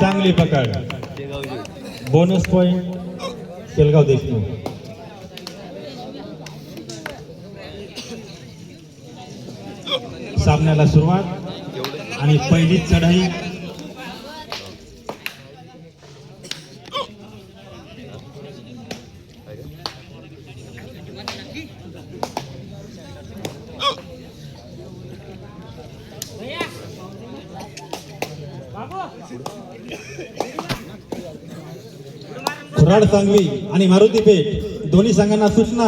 चांगली पकड. Bonus point Shelgaon Deshmukh. सामन्याला सुरुवात आणि पहिलीच चढाई. कुऱ्हाड सांगवी आणि मारुती पेठ दोन्ही संघांना सूचना.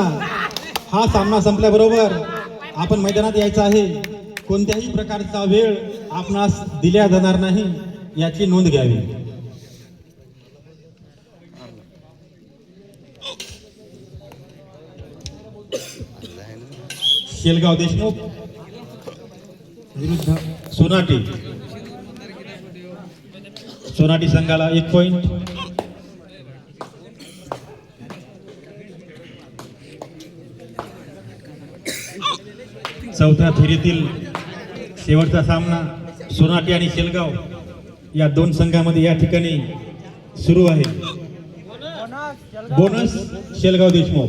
हा सामना संपल्याबरोबर आपण मैदानात यायचं आहे. कोणत्याही प्रकारचा वेळ आपणास दिल्या जाणार नाही याची नोंद घ्यावी. शेलगाव देशमुख विरुद्ध सोनाटी. सोनाटी संघाला एक पॉइंट चौथ्या फेरीतील शेवटचा सामना सोनाटी आणि शेलगाव या दोन संघामध्ये या ठिकाणी सुरू आहे. बोनस शेलगाव देशमुख.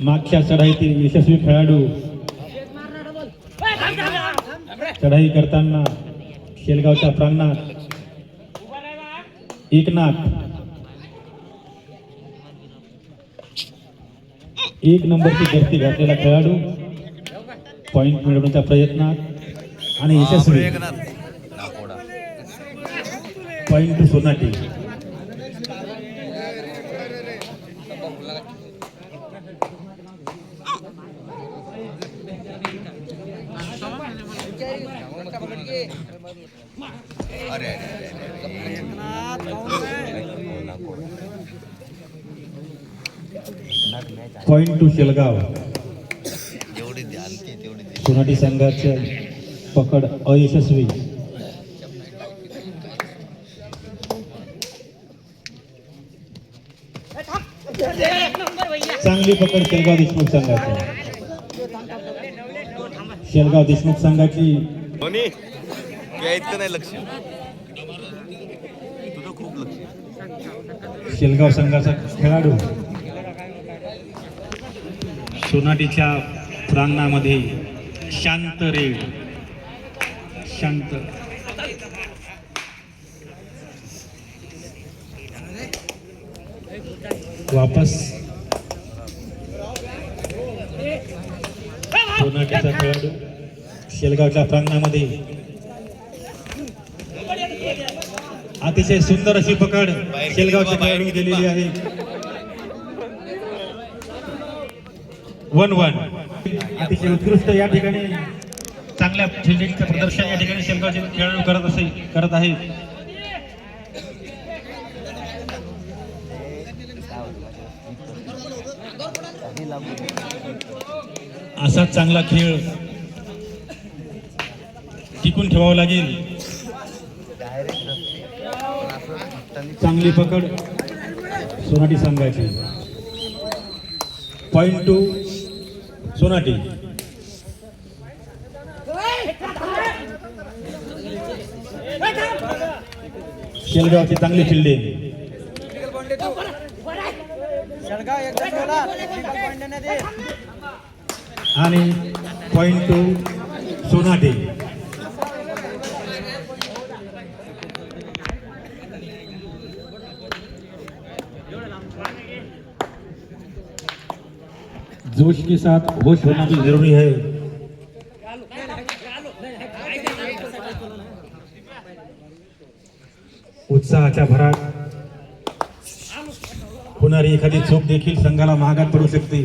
मागच्या चढाईतील यशस्वी खेळाडू चढाई करताना शेलगावच्या प्रांगणात एकनाथ एक नंबरची जर्सी घातलेला खेळाडू. पॉइंट मिळवण्याच्या प्रयत्नात. आणि यशस्वी. Point to Sonati. Point to Shelgaon. Sonati संघाचे पकड अयशस्वी. चांगली पकड शेलगाव देशमुख संघाची. शेलगाव देशमुख संघाची. धोनी तुझ्या इतकं नाही लक्ष. तुझं खूप लक्ष. शेलगाव संघाचा खेळाडू. सोनाटीच्या प्रांगणामध्ये शांत रे. शांत. वापस. सोनाटीचा खेळाडू शेलगावच्या प्रांगणामध्ये. अतिशय सुंदर अशी पकड शेलगावच्या खेळाडूने दिलेली आहे. One one. अतिशय उत्कृष्ट या ठिकाणी चांगल्या फिल्डिंगचं प्रदर्शन या ठिकाणी शेलगावचे खेळाडू करत असे करत आहेत. असाच चांगला खेळ टिकून ठेवावा लागेल. चांगली पकड. सोनाटी संघाची पॉईंट टू सोनाटी. शेलगावची चांगली फिल्डिंग आणि पॉइंट टू सोनाटी. जोश के साथ होश होना भी ज़रूरी है। उत्साहाच्या भरात होणारी एखादी चूक देखील संघाला महागात पडू शकते।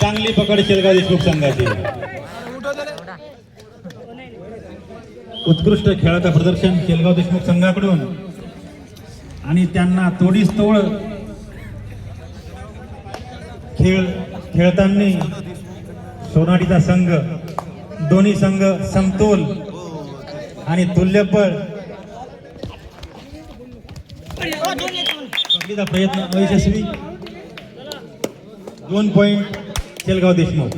चांगली पकड शेलगाव देशमुख संघाची उत्कृष्ट खेळाचं प्रदर्शन शेलगाव देशमुख संघाकडून आणि त्यांना तोडीस तोड खेळ खेळताना सोनाटीचा संघ दोन्ही संघ समतोल आणि तुल्यबळ प्रयत्न अयशस्वी दोन पॉइंट शेलगाव देशमुख.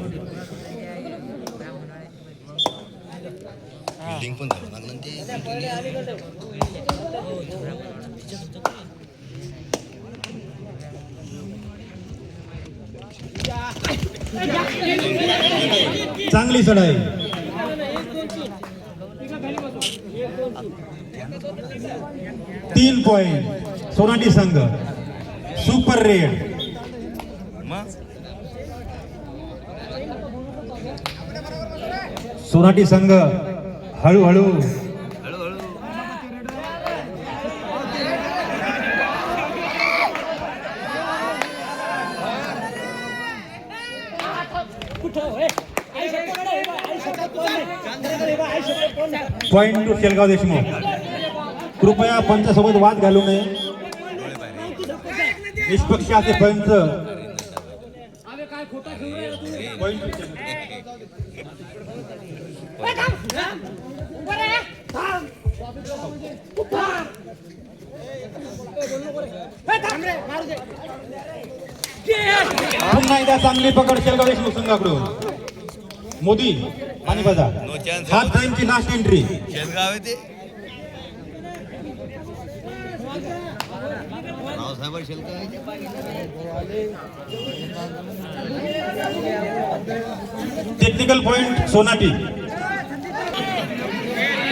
चांगली चढाई तीन पॉइंट सोनाटी संघ. सुपर रेड सोनाटी संघ हळूहळू. Point to Shelgaon Deshmukh. कृपया पंचासोबत वाद घालू नये. निष्पक्ष असे पंच पॉइंट पुन्हा एकदा चांगली पकड शेलगाव देशमुख संघाकडून मोदी आणि बजा हाफ टाइमची लास्ट एंट्री ते. Raosaheb Shelgaon. Technical point Sonati.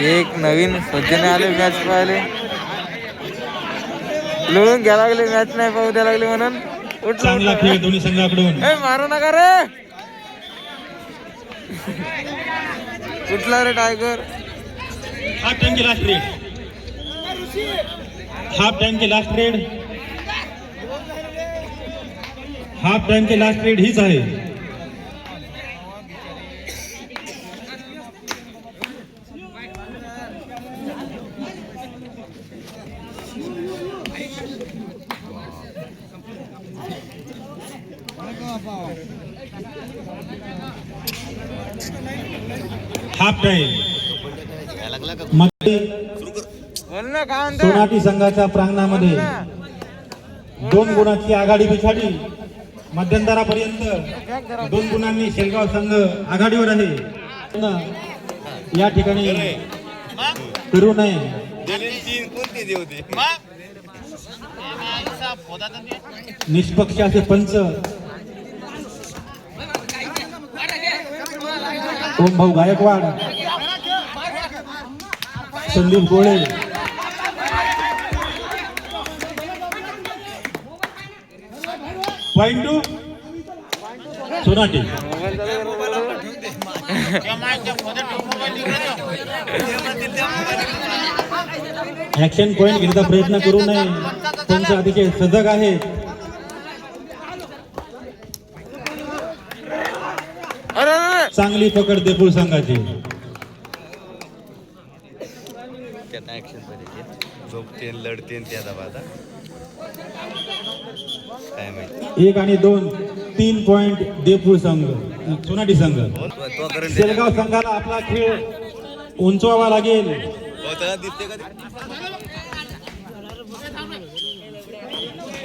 एक नवीन सज्जने आले मॅच पाहिले लुळून घ्या लागले मॅच नाही पाहू द्या लागले म्हणून. उठला चांगला. खेळ दोन्ही संघाकडून. ए मारू नका रे. उठला रे टायगर हाफ टाइम की लास्ट रेड हाफ टाइम की लास्ट रेड हाफ टाइम की लास्ट रेड हीच आहे. माफ टाइम सोनाटी संघाच्या प्रांगणामध्ये दोन गुणाची आघाडी बिछाडी मध्यंतरापर्यंत दोन गुणांनी शेलगाव संघ आघाडीवर आहे. या ठिकाणी करू नये. निष्पक्ष असे पंच ओम Bhau Gaikwad. Sandeep Gole. Point to Sonati. Action point घेण्याचा प्रयत्न करू नये. पंच अतिशय सजग आहेत चांगली पकड देपूळ संघाची त्यात ऍक्शन पाहिजे झोपते लढते त्या दबाता. काय माहिती. एक आणि दोन तीन पॉइंट देपूळ संघ सोनाटी संघ. शेलगाव संघाला आपला खेळ उंचवावा लागेल?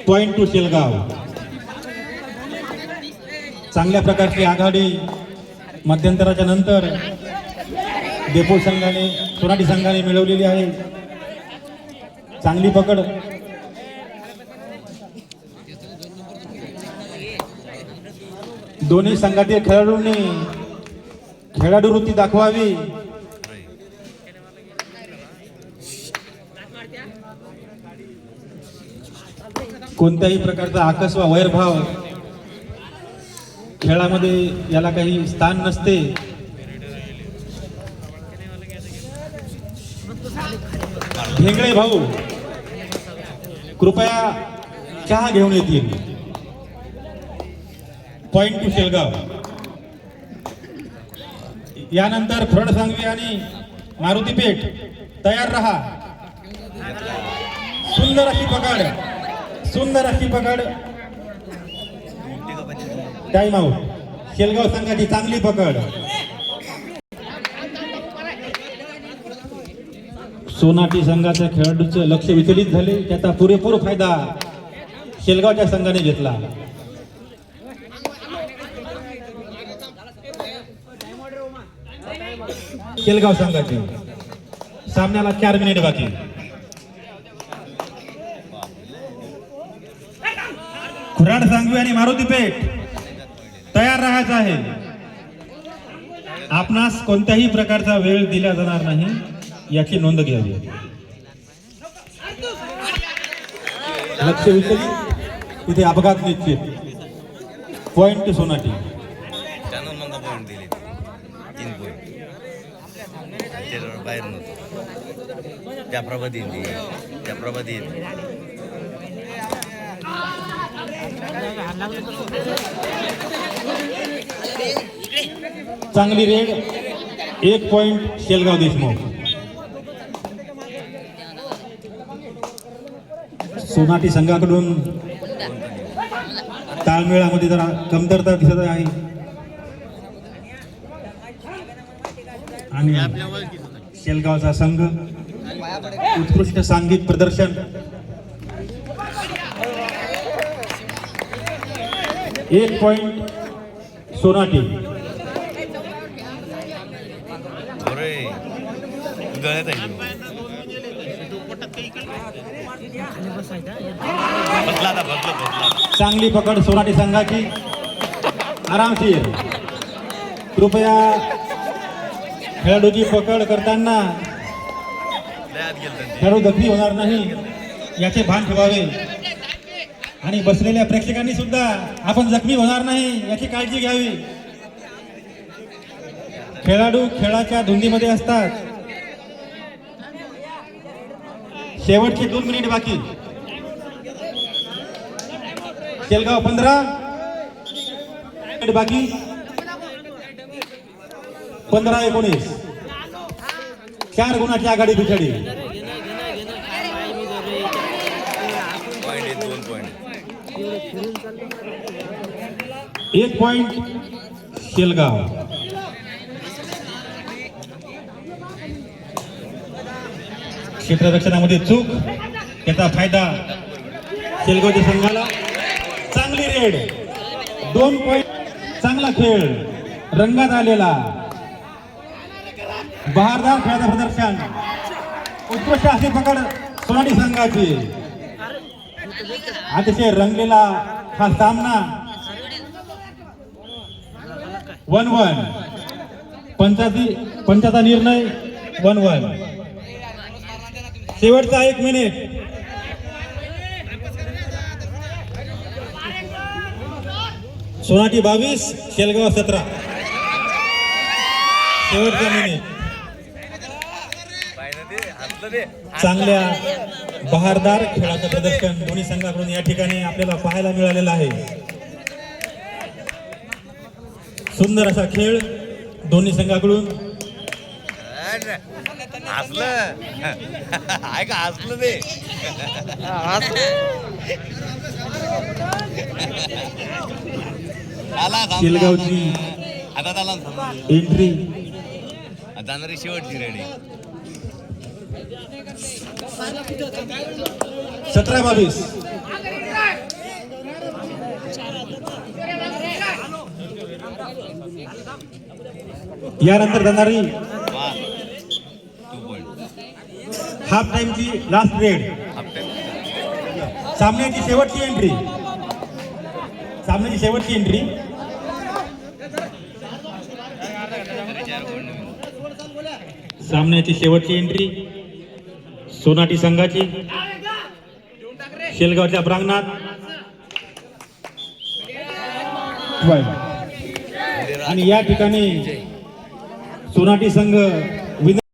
पॉइंट टू शेलगाव चांगल्या प्रकारची आघाडी. मध्यंतराच्या नंतर देपूळ संघाने सोनाटी संघाने मिळवलेली आहे. चांगली पकड. दोन्ही संघातील खेळाडूंनी खेळाडू वृत्ती दाखवावी. कोणत्याही प्रकारचा आकस वा वैरभाव खेळामध्ये याला काही स्थान नसते. भेंगळे भाऊ कृपया चहा घेऊन येतील. Point to Shelgaon. यानंतर फ्रड सांगवी आणि मारुती पेठ तयार रहा. सुंदर अशी पकड सुंदर अशी पकड. टाइम आउट शेलगाव संघाची चांगली पकड. सोनाटी संघाच्या खेळाडूचे लक्ष विचलित झाले. त्याचा पुरेपूर फायदा शेलगावच्या संघाने घेतला. शेलगाव संघाची. सामन्याला चार मिनिट बाकी. खुराड सांगवी आणि मारुती पेठ. तयार राहायचं आहे. आपणास कोणत्याही प्रकारचा वेळ दिला जाणार नाही याची नोंद घ्यावी. लक्ष विचलित तिथे अपघात निश्चित. पॉइंट सोनाटी. त्यानं मग पॉईंट दिले तीन पॉईंट बाहेर नव्हतं त्या प्रभात येईल त्या प्रभात येईल चांगली रेड. एक पॉइंट शेलगाव देशमुख. सोनाटी संघाकडून ताळमेळामध्ये जरा कमतरता दिसत आहे. आणि शेलगावचा संघ उत्कृष्ट सांघिक प्रदर्शन. एक पॉइंट सोनाटी. चांगली पकड सोनाटी संघाची. आरामशीर. कृपया खेळाडूची पकड करताना खेळाडू जखमी होणार नाही. याचे भान ठेवावे. आणि बसलेल्या प्रेक्षकांनी सुद्धा आपण जखमी होणार नाही याची काळजी घ्यावी. खेळाडू खेळाच्या धुंदीमध्ये असतात. शेवटची दोन मिनिट बाकी. शेलगाव पंधरा. मिनिट बाकी. पंधरा एकोणीस. चार गुणाची आघाडी पिछाडी पॉईंट आहेत दोन पॉईंट एक पॉइंट शेलगाव क्षेत्ररक्षणामध्ये चूक त्याचा फायदा शेलगावच्या संघाला. चांगली रेड. दोन पॉइंट चांगला खेळ. रंगात आलेला. बहारदार खेळाचं प्रदर्शन. उत्कृष्ट अशी पकड सोनाडी संघाची. अतिशय रंगलेला हा सामना. वन वन पंचायती पंचाचा निर्णय वन वन शेवटचा एक मिनिट सोनाटी बावीस शेलगाव सतरा. शेवटचा मिनिट चांगल्या बहारदार खेळाचं प्रदर्शन दोन्ही संघाकडून या ठिकाणी आपल्याला पाहायला मिळालेलं आहे. सुंदर असा खेळ दोन्ही संघाकडून. हसलं ऐका हसलं ते? आला थांबला. शेलगावची आता त्याला थांबला. एंट्री. जाणारी शेवटची रेडी. सतरा बावीस. यानंतर जाणारी हाफ टाइमची लास्ट रेड सामन्याची शेवटची एंट्री सामन्याची शेवटची एंट्री सामन्याची शेवटची एंट्री सोनाटी संघाची. शेलगावच्या प्रांगणात. आणि या ठिकाणी सोनाटी संघ